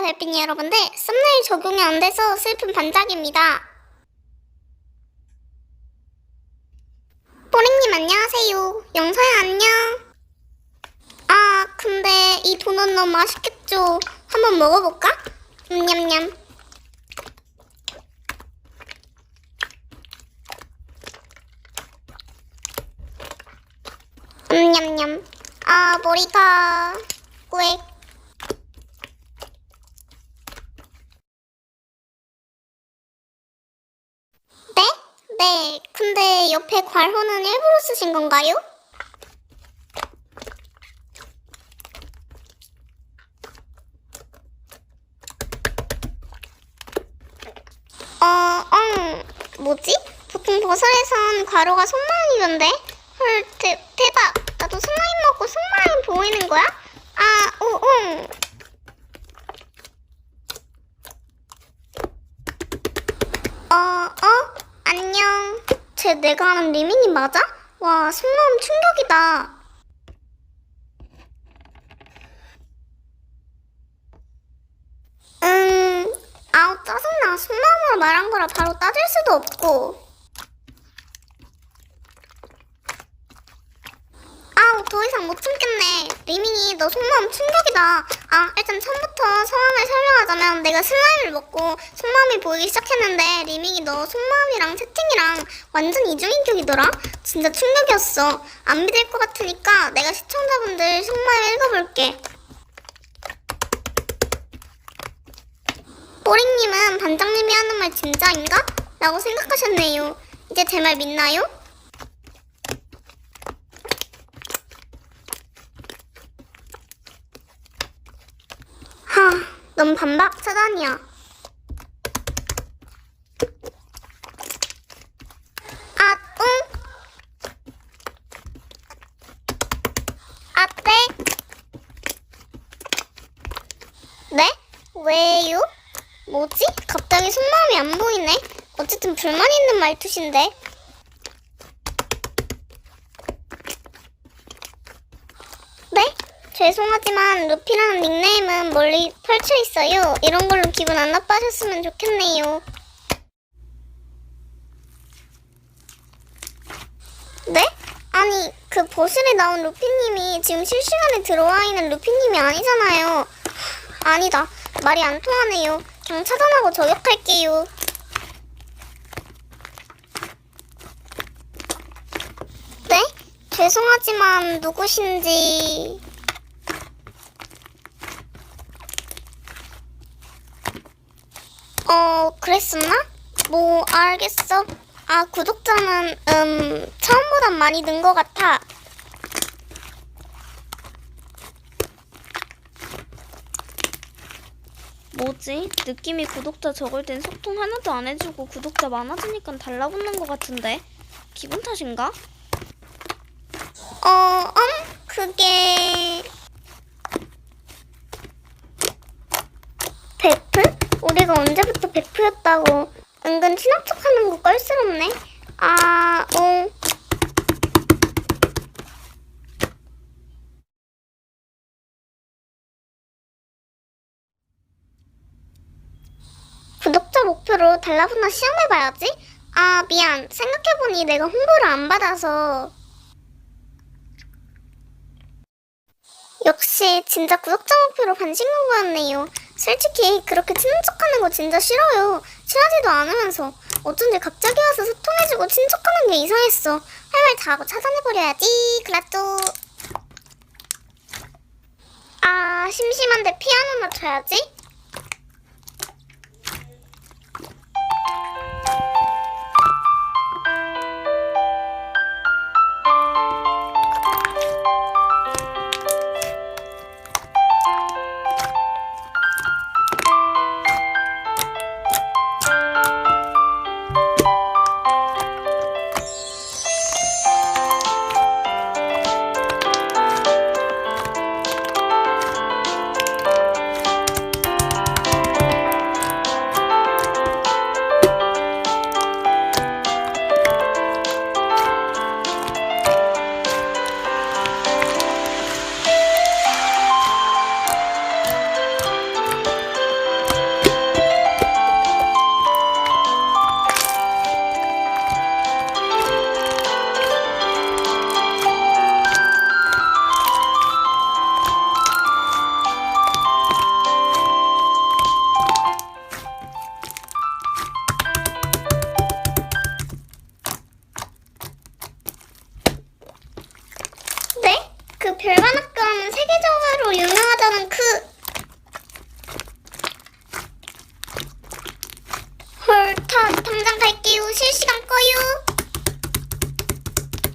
별빛 여러분들, 썸네일 적용이 안 돼서 슬픈 반짝입니다. 뽀링님 안녕하세요. 영서야 안녕. 아, 근데 이 도넛 너무 맛있겠죠? 한번 먹어볼까? 냠냠. 냠냠. 아, 머리가 왜? 네? 네. 근데 옆에 괄호는 일부러 쓰신 건가요? 어, 어, 뭐지? 보통 버섯에선 괄호가 속마음이던데? 헐, 대, 대박! 나도 속마임 먹고 속마임 보이는 거야? 아, 오, 오. 어, 어? 안녕. 쟤 내가 아는 리민이 맞아? 와, 속마음 충격이다. 음, 아우, 짜증나. 속마음으로 말한 거라 바로 따질 수도 없고. 아우, 더 이상 못 참겠네. 리민이, 너 속마음 충격이다. 아, 일단 처음부터 상황을 설명하자면 내가 슬라임을 먹고 속마음이 보이기 시작했는데 리민이 너 속마음이랑 채팅이랑 완전 이중인격이더라? 진짜 충격이었어. 안 믿을 것 같으니까 내가 시청자분들 속마음 읽어볼게. 뽀링님은 반장님이 하는 말 진짜인가? 라고 생각하셨네요. 이제 제 말 믿나요? 하, 넌 반박 차단이야. 아, 응? 아, 네? 네? 왜요? 뭐지? 갑자기 속마음이 안 보이네? 어쨌든 불만 있는 말투신데. 네? 죄송하지만 루피라는 닉네임은 멀리 펼쳐 있어요. 이런 걸로 기분 안 나빠졌으면 좋겠네요. 네? 아니, 그 버실에 나온 루피님이 지금 실시간에 들어와 있는 루피님이 아니잖아요. 아니다. 말이 안 통하네요. 그냥 차단하고 저격할게요. 네? 죄송하지만 누구신지... 어, 그랬었나? 뭐, 알겠어. 아, 구독자는, 음, 처음보단 많이 는 것 같아. 뭐지? 느낌이 구독자 적을 땐 소통 하나도 안 해주고 구독자 많아지니까 달라붙는 것 같은데? 기분 탓인가? 어, 음, 그게... 베프? 우리가 언제부터 베프였다고 은근 친한 척하는 거 껄스럽네. 아, 어. 구독자 목표로 달라붙나 시험해봐야지. 아, 미안. 생각해보니 내가 홍보를 안 받아서. 역시 진짜 구독자 목표로 관심 공부였네요. 솔직히 그렇게 친한 척하는 거 진짜 싫어요. 친하지도 않으면서 어쩐지 갑자기 와서 소통해주고 친척하는 게 이상했어. 할 말 다 하고 차단해버려야지. 그라또. 아 심심한데 피아노나 쳐야지.